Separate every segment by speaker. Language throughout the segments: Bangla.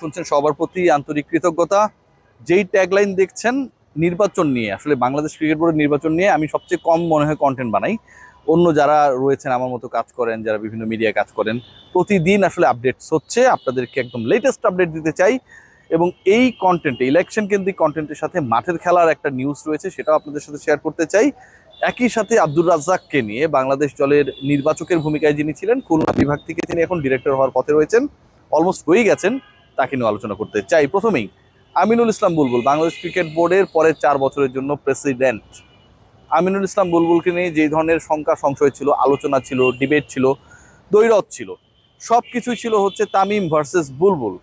Speaker 1: শুনছেন সবার প্রতি আন্তরিক কৃতজ্ঞতা। যেই ট্যাগলাইন দেখছেন, নির্বাচন নিয়ে, আসলে বাংলাদেশ ক্রিকেট বোর্ডের নির্বাচন নিয়ে আমি সবচেয়ে কম মনে হয় কন্টেন্ট বানাই। অন্য যারা রয়েছেন, আমার মতো কাজ করেন, যারা বিভিন্ন মিডিয়া কাজ করেন, প্রতিদিন আসলে আপডেটস হচ্ছে। আপনাদেরকে একদম লেটেস্ট আপডেট দিতে চাই। এবং এই কন্টেন্টে ইলেকশন কেন্দ্রিক কন্টেন্টের সাথে মাঠের খেলার একটা নিউজ রয়েছে, সেটাও আপনাদের সাথে শেয়ার করতে চাই। একই সাথে আব্দুর রাজ্জাককে নিয়ে, বাংলাদেশ দলের নির্বাচকের ভূমিকায় যিনি ছিলেন, খুলনা বিভাগ থেকে তিনি এখন ডিরেক্টর হওয়ার পথে রয়েছেন। অলমোস্ট হয়ে গেছেন। তাকে নিয়ে আলোচনা করতে চাই। প্রথমেই আমিনুল ইসলাম বুলবুল, বাংলাদেশ ক্রিকেট বোর্ডের পরের চার বছরের জন্য প্রেসিডেন্ট। আমিনুল ইসলাম বুলবুলকে নিয়ে যে ধরনের শঙ্কা সংশয় ছিল, আলোচনা ছিল, ডিবেট ছিল দৈরত ছিল সব কিছুই ছিল হচ্ছে তামিম ভার্সেস বুলবুল।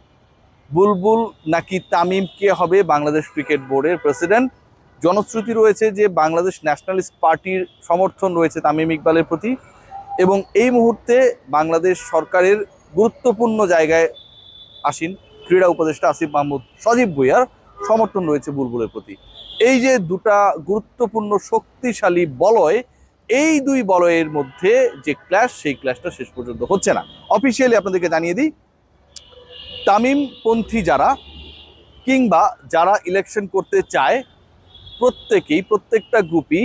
Speaker 1: বুলবুল নাকি তামিম কে হবে বাংলাদেশ ক্রিকেট বোর্ডের প্রেসিডেন্ট? জনশ্রুতি রয়েছে যে বাংলাদেশ ন্যাশনালিস্ট পার্টির সমর্থন রয়েছে তামিম ইকবালের প্রতি এবং এই মুহূর্তে বাংলাদেশ সরকারের গুরুত্বপূর্ণ জায়গায় আসীন। ক্রীড়া উপদেষ্টা আসিফ মাহমুদ, সজীব ভুইয়ার সমর্থন রয়েছে বুলবুলের প্রতি। এই যে দুটা গুরুত্বপূর্ণ শক্তিশালী বলয়, এই দুই বলয়ের মধ্যে যে ক্ল্যাশ সেই ক্ল্যাশটা শেষ পর্যন্ত হচ্ছে না। অফিসিয়ালি আপনাদেরকে জানিয়ে দিই, তামিমপন্থী যারা কিংবা যারা ইলেকশন করতে চায়, প্রত্যেকেই, প্রত্যেকটা গ্রুপই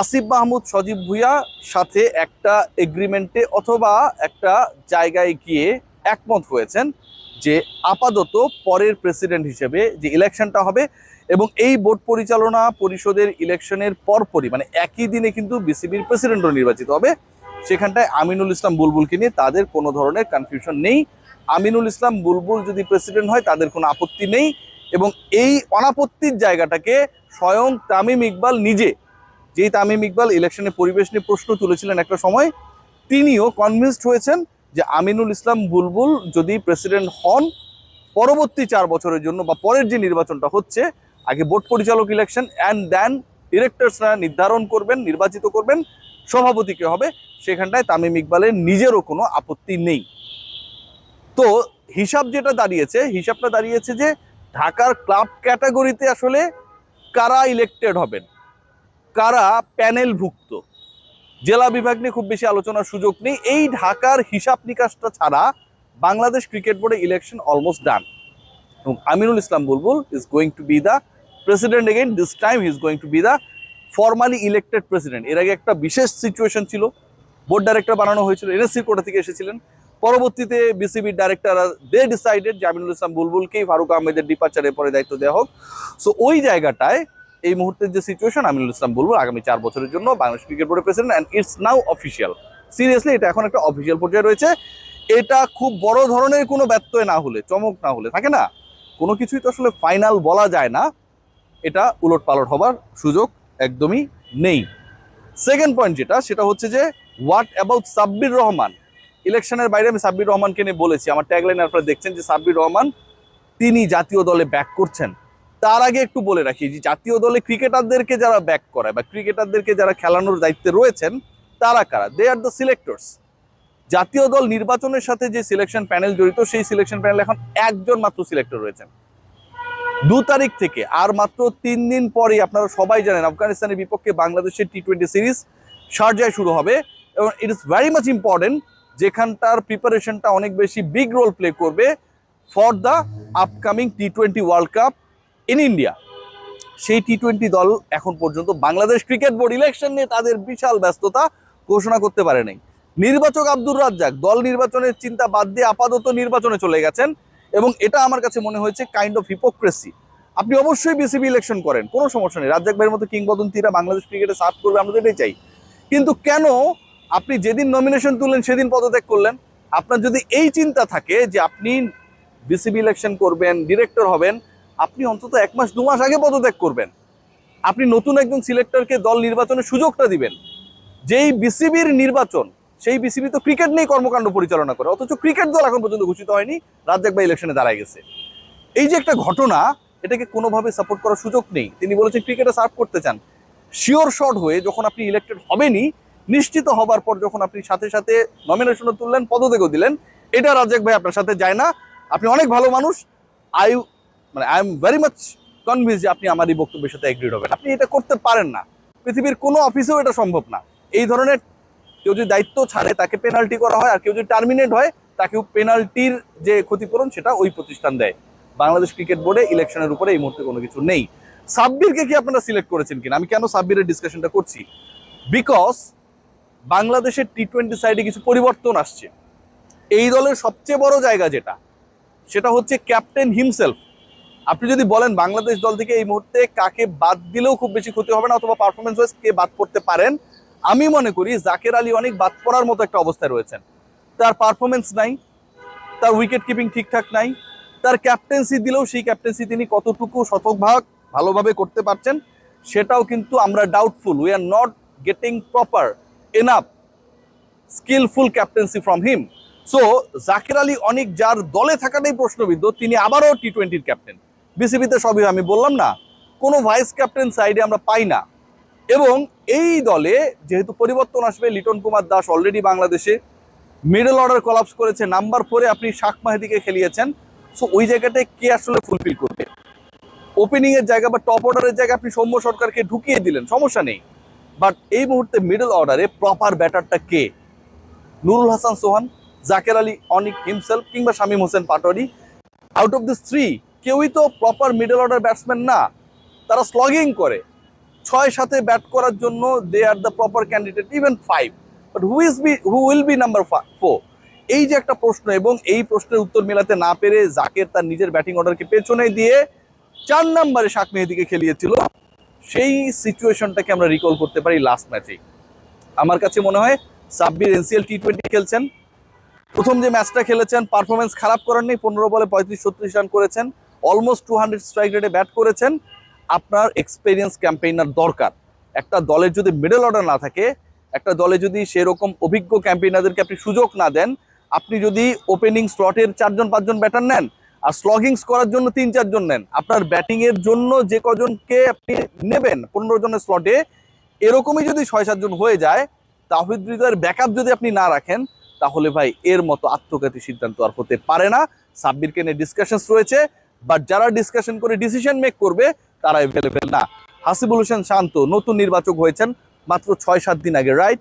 Speaker 1: আসিফ মাহমুদ, সজীব ভুইয়া সাথে একটা এগ্রিমেন্টে অথবা একটা জায়গায় গিয়ে একমত হয়েছেন। যে আপাতত পরের প্রেসিডেন্ট হিসেবে যে ইলেকশনটা হবে এবং এই বোর্ড পরিচালনা পরিষদের ইলেকশনের পরপরই মানে একই দিনে কিন্তু বিসিবির প্রেসিডেন্টও নির্বাচিত হবে, সেখানটায় আমিনুল ইসলাম বুলবুলকে নিয়ে তাদের কোনো ধরনের কনফিউশন নেই। আমিনুল ইসলাম বুলবুল যদি প্রেসিডেন্ট হয়, তাদের কোনো আপত্তি নেই এবং এই অনাপত্তির জায়গাটাকে স্বয়ং তামিম ইকবাল নিজে, যেই তামিম ইকবাল ইলেকশনে পরিবেশ নিয়ে প্রশ্ন তুলেছিলেন একটা সময়, তিনিও কনভিন্সড হয়েছেন যে আমিনুল ইসলাম বুলবুল যদি প্রেসিডেন্ট হন, পরবর্তী চার বছরের জন্য বা পরের যে নির্বাচনটা হচ্ছে, আগে বোর্ড পরিচালক ইলেকশন অ্যান্ড দেন ডিরেক্টরসরা নির্ধারণ করবেন, নির্বাচিত করবেন, সভাপতি কে হবে, সেখানটায় তামিম ইকবালের নিজেরও কোনো আপত্তি নেই। তো হিসাব যেটা দাঁড়িয়েছে, হিসাবটা দাঁড়িয়েছে যে ঢাকার ক্লাব ক্যাটাগরিতে আসলে কারা ইলেক্টেড হবেন? কারা প্যানেলভুক্ত জেলা বিভাগ নিয়ে খুব বেশি আলোচনার সুযোগ নেই। এই ঢাকার হিসাব নিকাশটা ছাড়া বাংলাদেশ ক্রিকেট বোর্ডে ইলেকশন অলমোস্ট ডান এবং Aminul Islam Bulbul is going to be the president again this time is going to be the formally elected president এর আগে একটা বিশেষ সিচুয়েশন ছিল। বোর্ড ডাইরেক্টর বানানো হয়েছিল। এনএসসির কোটা থেকে এসেছিলেন। পরবর্তীতে বিসিবির ডাইরেক্টর দে ডিসাইডেড যে আমিনুল ইসলাম বুলবুলকেই ফারুক আহমেদের ডিপার্চারের পরে দায়িত্ব দেওয়া হোক। সো ওই জায়গাটায় এই মুহূর্তের যে সিচুয়েশন আমিনুল ইসলাম বুলবুল আগামী চার বছরের জন্য বাংলাদেশ ক্রিকেট বোর্ডের president and it's now official seriously এটা এখন একটা অফিসিয়াল পর্যায়ে রয়েছে। এটা খুব বড় ধরনের কোনো ব্যত্যয় না হলে, চমক না হলে, থাকে না? কোনো কিছুই তো আসলে ফাইনাল বলা যায় না। এটা উলট পালট হবার সুযোগ একদমই নেই। সেকেন্ড পয়েন্ট যেটা, সেটা হচ্ছে যে হোয়াট অ্যাবাউট সাব্বির রহমান ইলেকশনের বাইরে আমি সাব্বির রহমানকে নিয়ে বলেছি। আমার ট্যাগলাইন আপনারা দেখছেন যে সাব্বির রহমান তিনি জাতীয় দলে ব্যাক করছেন। তার আগে একটু বলে রাখি যে জাতীয় দলে ক্রিকেটারদেরকে যারা ব্যাক করায় বা ক্রিকেটারদেরকে যারা খেলানোর দায়িত্বে রয়েছেন, তারা কারা? দে আর দ্য সিলেক্টর্স জাতীয় দল নির্বাচনের সাথে যে সিলেকশন প্যানেল জড়িত, সেই সিলেকশন প্যানেল এখন একজন মাত্র সিলেক্টর রয়েছেন। দু তারিখ থেকে আর মাত্র তিন দিন পরেই আপনারা সবাই জানেন, আফগানিস্তানের বিপক্ষে বাংলাদেশের টি টোয়েন্টি সিরিজ শারজায় শুরু হবে এবং it is very much important যেখানটার প্রিপারেশনটা অনেক বেশি বিগ রোল প্লে করবে for the upcoming T twenty world cup in India সেই টি টোয়েন্টি দল এখন পর্যন্ত বাংলাদেশ ক্রিকেট বোর্ড ইলেকশন নিয়ে তাদের বিশাল ব্যস্ততা ঘোষণা করতে পারে নাই। নির্বাচক আব্দুর রাজ্জাক দল নির্বাচনের চিন্তা বাদ দিয়ে আপাতত নির্বাচনে চলে গেছেন এবং এটা আমার কাছে মনে হয়েছে কাইন্ড অফ হিপোক্রেসি আপনি অবশ্যই বিসিবি ইলেকশন করেন, কোনো সমস্যা নেই। রাজ্জাক ভাইয়ের মতো কিংবদন্তিরা বাংলাদেশ ক্রিকেটে সার্ভ করবে, আমরা এটাই চাই। কিন্তু কেন আপনি যেদিন নমিনেশন তুললেন, সেদিন পদত্যাগ করলেন? আপনার যদি এই চিন্তা থাকে যে আপনি বিসিবি ইলেকশন করবেন ডিরেক্টর হবেন আপনি অন্তত এক মাস, দু মাস আগে পদত্যাগ করবেন। আপনি নতুন একজন সিলেক্টরকে দল নির্বাচনের সুযোগটা দিবেন। যেই বিসিবির নির্বাচন, সেই বিসিবি তো ক্রিকেট নিয়ে কর্মকাণ্ড পরিচালনা করে, অথচ ক্রিকেট দল এখন পর্যন্ত ঘোষিত হয়নি, রাজ্জাক ভাই ইলেকশনে দাঁড়ায় গেছে। এই যে একটা ঘটনা, এটাকে কোনোভাবে সাপোর্ট করার সুযোগ নেই। তিনি বলেছেন ক্রিকেটে সার্ভ করতে চান। শিওর শট হয়ে যখন আপনি ইলেক্টেড হবেনই, নিশ্চিত হবার পর যখন আপনি সাথে সাথে নমিনেশনও তুললেন, পদত্যাগও দিলেন, এটা রাজ্জাক ভাই আপনার সাথে যায় না। আপনি অনেক ভালো মানুষ আই মানে I am very much convince যে আপনি আমার এই বক্তব্যের সাথে এগ্রিড হবেন। আপনি এটা করতে পারেন না। পৃথিবীর কোনো অফিসেও এটা সম্ভব না। এই ধরনের কেউ যদি দায়িত্ব ছাড়ে, তাকে পেনাল্টি করা হয়, আর কেউ যদি টার্মিনেট হয় তাকে পেনাল্টির যে ক্ষতিপূরণ, সেটা ওই প্রতিষ্ঠান দেয়। বাংলাদেশ ক্রিকেট বোর্ডে ইলেকশনের উপরে এই মুহূর্তে কোনো কিছু নেই। সাব্বিরকে কি আপনারা সিলেক্ট করেছেন কিনা? আমি কেন সাব্বিরের ডিসকাশনটা করছি? বিকজ বাংলাদেশের টি টোয়েন্টি সাইডে কিছু পরিবর্তন আসছে। এই দলের সবচেয়ে বড় জায়গা যেটা, সেটা হচ্ছে ক্যাপ্টেন হিমসেলফ আপনি যদি বলেন বাংলাদেশ দল থেকে এই মুহূর্তে কাকে বাদ দিলেও খুব বেশি ক্ষতি হবে না, অথবা পারফরমেন্স ওয়াইজ কে বাদ করতে পারেন, আমি মনে করি জাকের আলী অনেক বাদ পড়ার মতো একটা অবস্থায় রয়েছেন। তার পারফরমেন্স নাই, তার উইকেট কিপিং ঠিকঠাক নাই, তার ক্যাপ্টেন্সি দিলেও সেই ক্যাপ্টেন্সি তিনি কতটুকু শতভাগ ভালোভাবে করতে পারছেন, সেটাও কিন্তু আমরা doubtful we are not getting proper enough skillful captaincy from him so Zakir Ali অনেক যার দলে থাকাটাই প্রশ্নবিদ্ধ, তিনি আবারও টি টোয়েন্টির ক্যাপ্টেন বিসিবিতে সবই আমি বললাম না, কোনো ভাইস ক্যাপ্টেন সাইডে আমরা পাই না। এবং এই দলে যেহেতু পরিবর্তন আসবে, লিটন কুমার দাস অলরেডি বাংলাদেশে মিডল অর্ডার কলাপস করেছে নাম্বার ফোরে আপনি শাক মাহেদিকে খেলিয়েছেন। সো ওই জায়গাটায় কে আসলে ফুলফিল করবে? ওপেনিং এর জায়গা বা টপ অর্ডারের জায়গা আপনি সৌম্য সরকারকে ঢুকিয়ে দিলেন, সমস্যা নেই। বাট এই মুহূর্তে মিডল অর্ডারে প্রপার ব্যাটারটা কে? নুরুল হাসান সোহান, জাকের আলী অনিক হিমসেলফ কিংবা Shamim Hossain Patwari. Out of this three কেউই তো প্রপার মিডল অর্ডার ব্যাটসম্যান না। তারা স্লগিং করে। ছয় সাথে ব্যাট করার জন্য they are the proper candidate even five but who is B who will be number four এই যে একটা প্রশ্ন এবং এই প্রশ্নের উত্তর মেলাতে না পেরে জাকের তার নিজের ব্যাটিং অর্ডারকে পেছনে দিয়ে চার নম্বরে শাক মেহেদিকে খেলিয়েছিল। সেই সিচুয়েশনটাকে আমরা রিকল করতে পারি লাস্ট ম্যাচেই আমার কাছে মনে হয় সাব্বির এনসিএল টি টোয়েন্টি খেলছেন। প্রথম যে ম্যাচটা খেলেছেন পারফরমেন্স খারাপ করার নেই, পনেরো বলে পঁয়ত্রিশ ছত্রিশ রান করেছেন। অলমোস্ট টু হান্ড্রেড স্ট্রাইক রেটে ব্যাট করেছেন। আপনার এক্সপেরিয়েন্স ক্যাম্পেইনার দরকার। একটা দলের যদি মিডল অর্ডার না থাকে, একটা দলে যদি সেরকম অভিজ্ঞ ক্যাম্পেইনারদেরকে আপনি সুযোগ না দেন, আপনি যদি ওপেনিং স্লটের চারজন, পাঁচজন ব্যাটার নেন, আর স্লগিংস করার জন্য তিন, চারজন নেন, আপনার ব্যাটিং এর জন্য যে কজনকে আপনি নেবেন পনেরো জনের স্লটে এরকমই যদি ছয়, সাতজন হয়ে যায়, তাহিদ হৃদয়ের ব্যাকআপ যদি আপনি না রাখেন, তাহলে ভাই এর মতো আত্মঘাতী সিদ্ধান্ত আর হতে পারে না। সাব্বিরকে নিয়ে ডিসকাশনস রয়েছে। বাট যারা ডিসকাশন করে ডিসিশন মেক করবে, তারা অ্যাভেলেবেল না। হাসিবুল হোসেন শান্ত, নতুন নির্বাচক হয়েছেন মাত্র ছয় সাত দিন আগে রাইট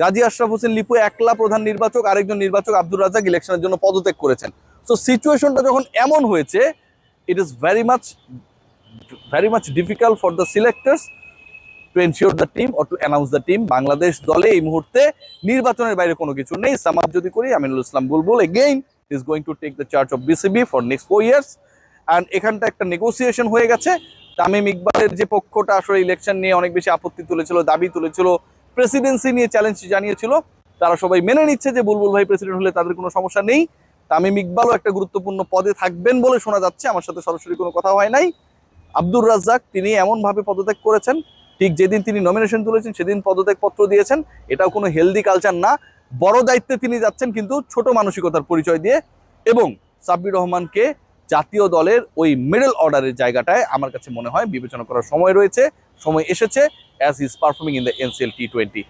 Speaker 1: গাজী আশরাফ হোসেন, লিপু একলা প্রধান নির্বাচক, আরেকজন নির্বাচক আব্দুর রাজাক ইলেকশনের জন্য পদত্যাগ করেছেন। সো সিচুয়েশনটা যখন এমন হয়েছে it is very much very much difficult for the selectors to ensure the team or to announce the team Bangladesh দলে এই মুহূর্তে নির্বাচনের বাইরে কোনো কিছু নেই। সামাদ যদি করি, Aminul Islam Bulbul again is going to take the charge of BCB for next four years and এখানটা একটা নেগোসিয়েশন হয়ে গেছে। তামিম ইকবালের যে পক্ষটা আসলে ইলেকশন নিয়ে অনেক বেশি আপত্তি তুলেছিল, দাবি তুলেছিল প্রেসিডেন্সি নিয়ে চ্যালেঞ্জ জানিয়েছিল। তারা সবাই মেনে নিচ্ছে যে বুলবুল ভাই প্রেসিডেন্ট হলে তাদের কোনো সমস্যা নেই। তামিম ইকবালও একটা গুরুত্বপূর্ণ পদে থাকবেন বলে শোনা যাচ্ছে। আমার সাথে সরাসরি কোনো কথা হয় নাই। আব্দুর রাজ্জাক, তিনি এমনভাবে পদত্যাগ করেছেন, ঠিক যেদিন তিনি নমিনেশন তুলেছেন, সেদিন পদত্যাগ পত্র দিয়েছেন। এটাও কোনো হেলদি কালচার না। বড় দায়িত্বে তিনি যাচ্ছেন কিন্তু ছোট মানসিকতার পরিচয় দিয়ে এবং সাব্বির রহমানকে জাতীয় দলের ওই মিডল অর্ডারের জায়গাটায় আমার কাছে মনে হয় বিবেচনা করার সময় রয়েছে, সময় এসেছে as is performing in the NCL T twenty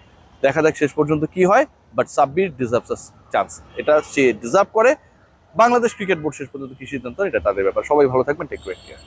Speaker 1: দেখা যাক শেষ পর্যন্ত কি হয় বাট সাব্বির ডিজার্ভস চান্স এটা সে ডিজার্ভ করে। বাংলাদেশ ক্রিকেট বোর্ড শেষ পর্যন্ত কি সিদ্ধান্ত, এটা তাদের ব্যাপার। সবাই ভালো থাকবেন টেক কেয়ার